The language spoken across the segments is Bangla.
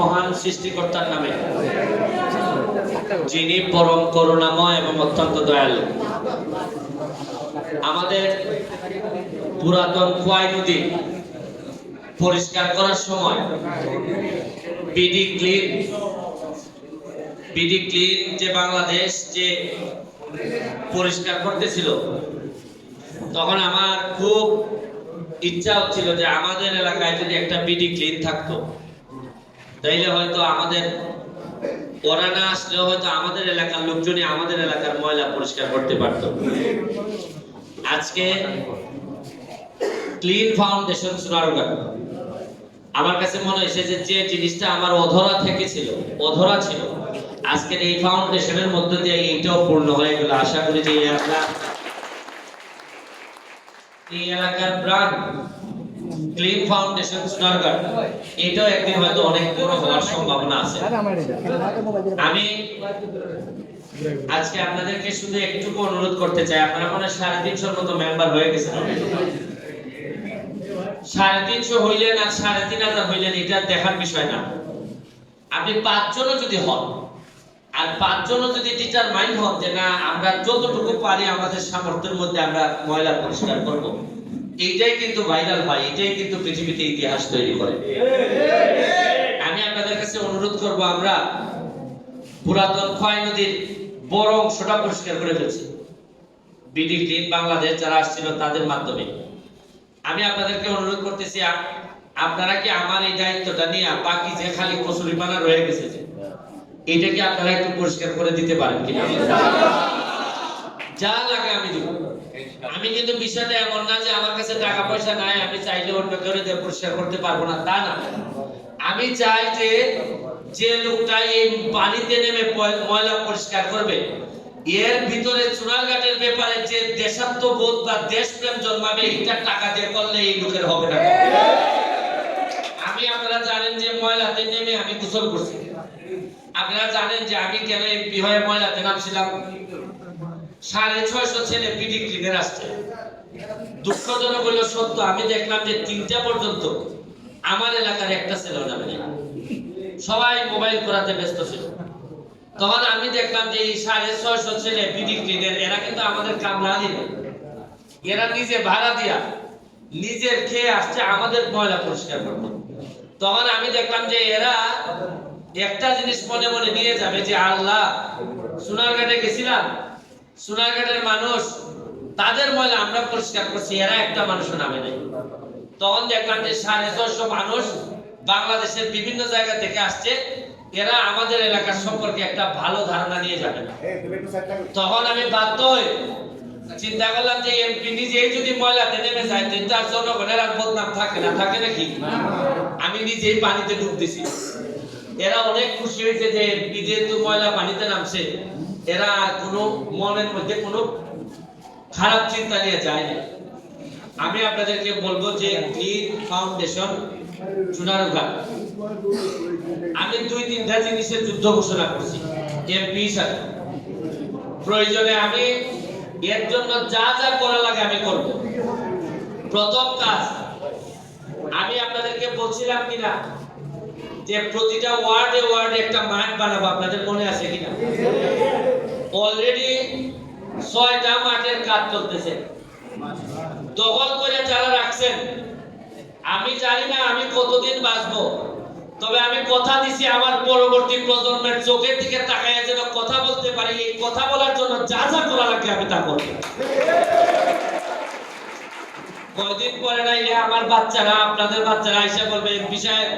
মহান সৃষ্টিকর্তার নামে। যিনি পরম করুণাময় এবং অত্যন্ত দয়ালু। আমাদের পুরাতন খোয়াই নদী পরিষ্কার করার সময় বিডি ক্লিন বিডি ক্লিন যে বাংলাদেশ যে পরিষ্কার করতেছিল, তখন আমার খুব ইচ্ছা হচ্ছিল যে আমাদের এলাকায় যদি একটা বিডি ক্লিন থাকতো। তাইলে হয়তো আমাদের ওরা না আসলেও হয়তো আমাদের এলাকার লোকজনই আমাদের এলাকার ময়লা পরিষ্কার করতে পারত। আজকে ক্লিন ফাউন্ডেশন সোনারগাঁ আমার কাছে মনে হয়েছে যে যে জিনিসটা আমার অধরা থেকে ছিল অধরা ছিল, আজকের এই ফাউন্ডেশনের মধ্য দিয়ে এইটাও পূর্ণ হয়ে গেল। আশা করি যে এই এলাকা এই এলাকার প্রাণ ক্লিন ফাউন্ডেশন সোনারগাঁ এটাও একদিন হয়তো অনেক বড় হওয়ার সম্ভাবনা আছে। আমি আজকে আপনাদেরকে শুধু একটুকু অনুরোধ করতে চাই। আপনারা মনে সাড়ে তিনশোর মতো মেম্বার হয়ে গেছেন। সাড়ে তিনশো হইলেন আর সাড়ে তিন হাজার হইলেন এটা দেখার বিষয় না। আপনি পাঁচজনও যদি হন আর পাঁচজনও যদি টিচার মাইন্ড হন যে না আমরা যতটুকু পারি আমাদের সামর্থ্যের মধ্যে আমরা ময়লা পরিষ্কার করব। এইটাই কিন্তু ভাইরাল হয় এটাই কিন্তু পৃথিবীতে ইতিহাস তৈরি করে। আমি আপনাদের কাছে অনুরোধ করব আমরা পুরাতন খয় নদীর বড় অংশটা পরিষ্কার করে ফেলছি। বিডি ক্লিন বাংলাদেশ যারা আসছিল তাদের মাধ্যমে। আমি আপনাদেরকে অনুরোধ করতেছি আপনারা কি আমার এই দায়িত্বটা নিয়ে বাকি যে খালি কচুরিপানা রয়ে গেছে এটা কি আপনারা একটু পরিষ্কার করে দিতে পারেন কিনা? যা লাগে আমি দিব। আমি কিন্তু বিষয়টা এমন না যে আমার কাছে টাকা পয়সা নাই, আমি চাইলে অন্য কেউ পরিষ্কার করতে পারব না, তা না। আমি চাই যে যে লোকটা এই পানিতে নেমে ময়লা পরিষ্কার করবে, এর ভিতরে চুনারঘাটের ব্যাপারে যে দেশাত্মবোধ বা দেশপ্রেম জন্মাবে, এটা টাকা দিয়ে করলে এই লোকের হবে না। আমি, আপনারা জানেন যে ময়লাতে নেমে আমি গোসল করছি। আপনারা জানেন যে আমি কেন এমপি হয়ে ময়লাতে নামছিলাম? সাড়ে ছয়শো ছেলে পিডি ক্লিনের আসছে। দুঃখজনক হইল সত্য, আমি দেখলাম যে তিনটা পর্যন্ত আমার এলাকার একটা ছেলেও যাবে না। সবাই মোবাইল করাতে ব্যস্ত ছিল। তখন আমি দেখলাম যে এই সাড়ে ছয়শো ছেলে পিডি ক্লিনের, এরা কিন্তু আমাদের কামলা দিবে এরা নিজে ভাড়া দিয়া নিজের খেয়ে আসছে আমাদের ময়লা পরিষ্কার করতে। তখন আমি দেখলাম যে এরা একটা জিনিস মনে মনে নিয়ে যাবে যে আল্লাহ সোনারঘাটে গেছিলাম সোনারঘাটের মানুষ তাদের ময়লা আমরা পরিষ্কার করছি এরা একটা মানুষও নামে নাই। তখন দেখলাম যে সাড়ে ছশো মানুষ বাংলাদেশের বিভিন্ন জায়গা থেকে আসছে এরা আমাদের এলাকার সম্পর্কে একটা ভালো ধারণা নিয়ে যাবে না। তখন আমি বাধ্য হয়ে চিন্তা করলাম যে এমপি নিজেই যদি ময়লাতে নেমে যায় তো তার জনগণের আর বদনাম থাকে না থাকে নাকি? আমি নিজেই পানিতে ডুব দিছি। এরা অনেক খুশি হয়েছে যে এমপি যেহেতু ময়লা পানিতে নামছে এরা আর কোনো মনের মধ্যে কোনো খারাপ চিন্তা নিয়ে যায় না। আমি আপনাদেরকে বলব যে ক্লিন ফাউন্ডেশন, চুনারুঘাট। আমি দুই তিনটা জিনিসের যুদ্ধ ঘোষণা করছি এমপি হিসাবে প্রয়োজনে আমি এর জন্য যা যা করা লাগে আমি করব। প্রথম কাজ, আমি আপনাদেরকে বলছিলাম কিনা যে প্রতিটা ওয়ার্ডে ওয়ার্ডে একটা মাঠ বানাবো, আপনাদের মনে আছে কিনা? অলরেডি ছয়টা মাঠের কাজ চলতেছে। দখল করে যারা রাখছেন, আমি জানি না আমি কতদিন বাঁচবো, তবে আমি কথা দিছি আমার পরবর্তী প্রজন্মের চোখের দিকে তাকায় যেন কথা বলতে পারি, এই কথা বলার জন্য যা যা করা লাগে আমি তা করব। কয়দিন পরে নাইলে আমার বাচ্চারা, আপনাদের বাচ্চারা আইসা বলবে, এমপি সাহেব,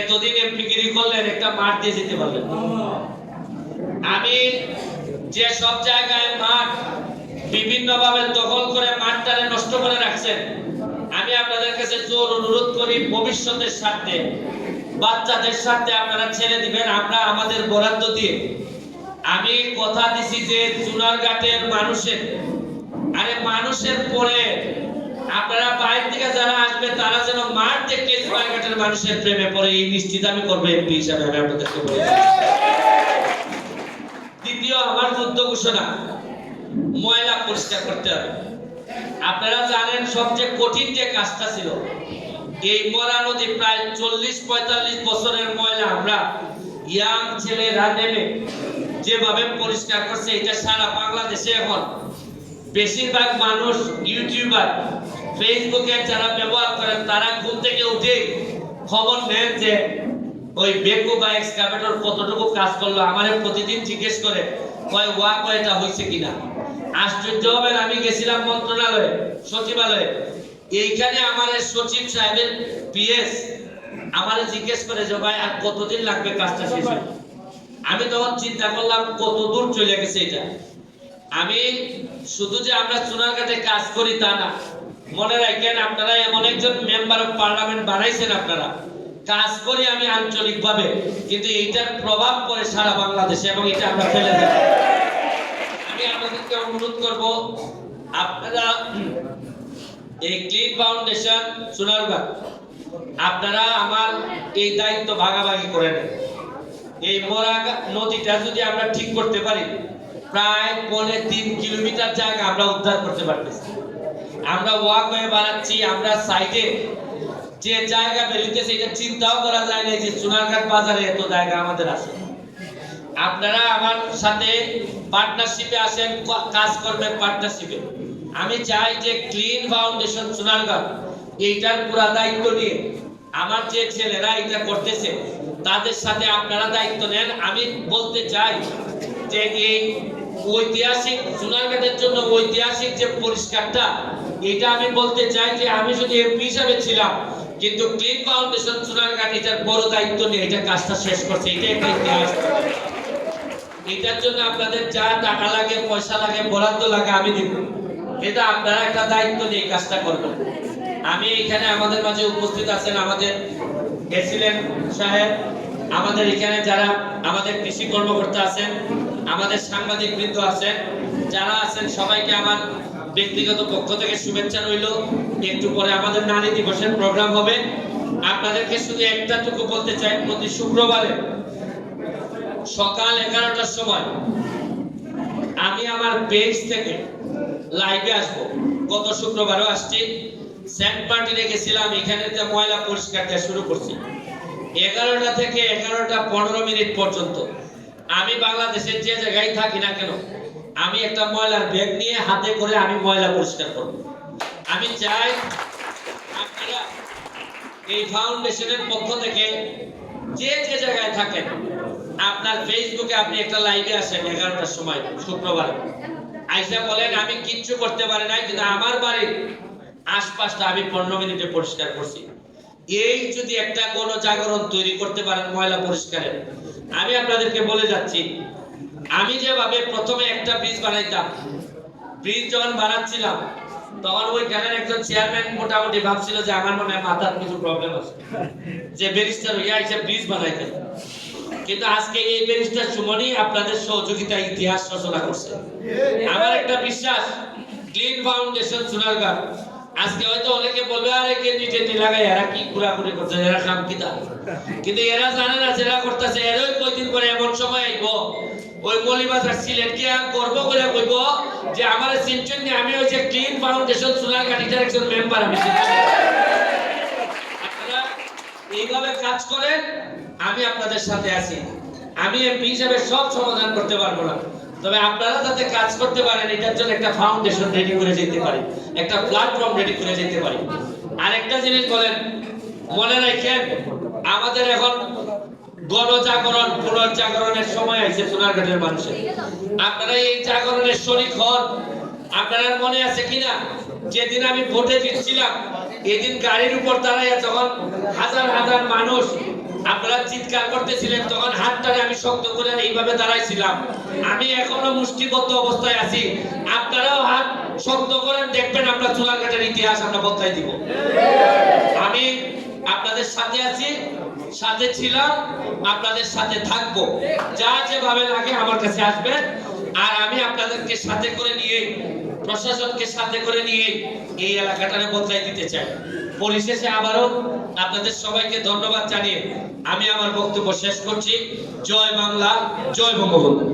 এতদিন এমপিগিরি করলেন, একটা মাঠ দিয়ে যেতে পারলেন আমি যে সব জায়গায় মাঠ বিভিন্ন ভাবে দখল করে মাঠটারে নষ্ট করে রাখছেন, আমি আপনাদের কাছে জোর অনুরোধ করি ভবিষ্যতের স্বার্থে, বাচ্চাদের স্বার্থে আপনারা ছেড়ে দিবেন, আমরা আমাদের বরাদ্দ দিয়ে। আমি কথা দিছি যে চুনারঘাটের মানুষের, আরে মানুষের পরে আপনারা বাইরে থেকে যারা আসবে, তারা যেন মাঠ দেখে চুনারঘাটের মানুষের প্রেমে পড়ে, এই নিশ্চিত আমি করব এমপি হিসাবে, আমি আপনাদেরকে বলি। দ্বিতীয় আমার যুদ্ধ ঘোষণা। ময়লা পরিষ্কার করতে হবে। আপনারা জানেন সবচেয়ে কঠিন যে কাজটা ছিল, এই মরা নদী প্রায় চল্লিশ পঁয়তাল্লিশ বছরের ময়লা আমরা ইয়াং ছেলেরা নেমে যেভাবে পরিষ্কার করছে, এটা সারা বাংলাদেশে এখন বেশিরভাগ মানুষ, ইউটিউবার ফেসবুকে যারা ব্যবহার করেন, তারা ঘুম থেকে উঠে খবর নেন যে ওই বেকু বা এক্সকাভেটর কতটুকু কাজ করল আমার প্রতিদিন জিজ্ঞেস করে, কয় ওয়া, কয়টা হয়েছে কিনা? আশ্চর্য হবেন, আমি গেছিলাম মন্ত্রণালয়ে, সচিবালয়ে। এইখানে আমার সচিব সাহেবের পিএস আমার জিজ্ঞেস করে যে, ভাই, আর কতদিন লাগবে কাজটা শেষ হতে?" আমি তখন চিন্তা করলাম, কত দূর চলে গেছে এটা? আমি শুধু যে আমরা চুনারঘাটে কাজ করি তা না, মনে রাখেন আপনারা এমন একজন মেম্বার অফ পার্লামেন্ট বানাইছেন আপনারা। কাজ করি আমি আঞ্চলিক ভাবে কিন্তু এইটার প্রভাব পড়ে সারা বাংলাদেশে এবং এটা আমরা ফেলে দেব। আমি আপনাদেরকে অনুরোধ করব, আপনারা এই ক্লিন ফাউন্ডেশন সোনারগাঁ আপনারা আমার এই দায়িত্ব ভাগাভাগি করে নেন। এই মরা নদীটা যদি আমরা ঠিক করতে পারি, প্রায় পৌনে তিন কিলোমিটার জায়গা আমরা উদ্ধার করতে পারতেছি। আমরা ওয়াক হয়ে বানাচ্ছি, আমরা সাইডে যে জায়গা বেরিতেছে এটা চিন্তাও করা যায় না যে সোনারঘাট বাজারে এত জায়গা আমাদের আছে। আপনারা আমার সাথে পার্টনারশিপে আসেন কাজ করবেন পার্টনারশিপে আমি চাই যে ক্লিন ফাউন্ডেশন সোনারগাঁও এইটার পুরা দায়িত্ব নিয়ে। আমার যে ছেলেরা এটা করতেছে, তাদের সাথে আপনারা দায়িত্ব নেন। আমি বলতে চাই যে এই ঐতিহাসিক, সোনারঘাটের জন্য ঐতিহাসিক যে পরিষ্কারটা, এটা আমি বলতে চাই যে আমি যদি এমপি হিসাবে ছিলাম কিন্তু ক্লিন ফাউন্ডেশন সোনারঘাট এটার বড় দায়িত্ব নিয়ে এটা কাজটা শেষ করছে এটা একটা ইতিহাস। এটার জন্য আপনাদের যা টাকা লাগে, পয়সা লাগে, বরাদ্দ লাগে, আমি দিব। এটা আপনারা একটা দায়িত্ব নিয়ে কাজটা করবেন। আমি এখানে আমাদের মাঝে উপস্থিত আছেন আমাদের এসিলেন সাহেব, আমাদের এখানে যারা আমাদের কৃষি কর্মকর্তা আছেন, আমাদের সাংবাদিক বৃন্দ আছেন, যারা আছেন সবাইকে আমার ব্যক্তিগত পক্ষ থেকে শুভেচ্ছা রইল। একটু পরে আমাদের নারী দিবসের প্রোগ্রাম হবে। আপনাদেরকে শুধু একটাটুকু বলতে চাই, প্রতি শুক্রবারে সকাল এগারোটার সময় আমি আমার পেজ থেকে লাইভে আসব। গত শুক্রবারও আসছি। সেন্ট পার্টি রেখেছিলাম এখানে যে ময়লা পরিষ্কার দেওয়া শুরু করছি। এগারোটা থেকে এগারোটা পনেরো মিনিট পর্যন্ত আমি বাংলাদেশের যে জায়গায় থাকি না কেন আমি একটা ময়লার ব্যাগ নিয়ে হাতে করে আমি ময়লা পরিষ্কার করব। আমি চাই আপনারা এই ফাউন্ডেশনের পক্ষ থেকে যে যে জায়গায় থাকেন, আপনার ফেসবুকে আপনি একটা লাইভে আসেন এগারোটার সময়, শুক্রবার। আইসা বলেন, আমি কিচ্ছু করতে পারি নাই, কিন্তু আমার বাড়ির আশপাশটা আমি পনেরো মিনিটে পরিষ্কার করছি। এই যদি একটা কোন জাগরণ তৈরি করতে পারেন ময়লা পরিষ্কারের, আমি আপনাদেরকে বলে যাচ্ছি আমি যেভাবে প্রথমে একটা ব্রিজ বানাইতাম ব্রিজ যখন বানাচ্ছিলাম, তখন ওই গ্রামের একজন চেয়ারম্যান মোটামুটি ভাবছিল যে আমার মনে হয় মাথার কিছু প্রবলেম আছে। যে ব্যারিস্টার হইয়া এসে ব্রিজ বানাইতে। কিন্তু আজকে এই ব্যারিস্টার সুমনই আপনাদের সহযোগিতা ইতিহাস রচনা করছে। আমার একটা বিশ্বাস ক্লিন ফাউন্ডেশন সোনারগাঁ আজকে হয়তো অনেকে বলবে, আরে কেন্দ্রি টেন্ডি লাগাই এরা কি ঘোরাঘুরি করছে? এরা কাম কিতা কিন্তু এরা জানে না যেটা করতেছে, এরই কয়দিন পরে এমন সময় আইব। ওই মলিবাজার সিলেট আর গর্ব করে কইব যে আমার সিনচন আমি ওই যে ক্লিন ফাউন্ডেশন সোনারগাঁ এটার একজন মেম্বার আমি এইভাবে কাজ করেন, আমি আপনাদের সাথে আছি। আমি এমপি হিসেবে সব সমাধান করতে পারব না। তবে আপনারা যাতে কাজ করতে পারেন, এটার জন্য একটা ফাউন্ডেশন রেডি করে যেতে পারি, একটা প্ল্যাটফর্ম রেডি করে যেতে পারি। আরেকটা জিনিস বলেন, মনে রাখেন, আমাদের এখন গণজাগরণ, পুনর্জাগরণের সময় আছে সোনারঘাটের মানুষের। আপনারা এই জাগরণের শরিক হন। আপনার মনে আছে কিনা? যেদিন আমি ভোটে জিতছিলাম, এদিন গাড়ির উপর দাঁড়াইয়া যখন হাজার হাজার মানুষ আপনারা চিৎকার করতেছিলেন, তখন হাতটারে আমি শক্ত করে এইভাবে দাঁড়াইছিলাম। আমি এখনও মুষ্টিবদ্ধ অবস্থায় আছি। আপনারাও হাত শক্ত করেন, দেখবেন আমরা চুলাঘাটের ইতিহাস আমরা বদলাই দিব। আমি আপনাদের সাথে আছি। সাথে ছিলাম, আপনাদের সাথে থাকব। যা যেভাবে লাগে আমার কাছে আসবেন আর আমি আপনাদেরকে সাথে করে নিয়ে, প্রশাসনকে সাথে করে নিয়ে এই এলাকাটারে বদলাই দিতে চাই। পরিশেষে আবারও আপনাদের সবাইকে ধন্যবাদ জানিয়ে আমি আমার বক্তব্য শেষ করছি। জয় বাংলা, জয় বঙ্গবন্ধু।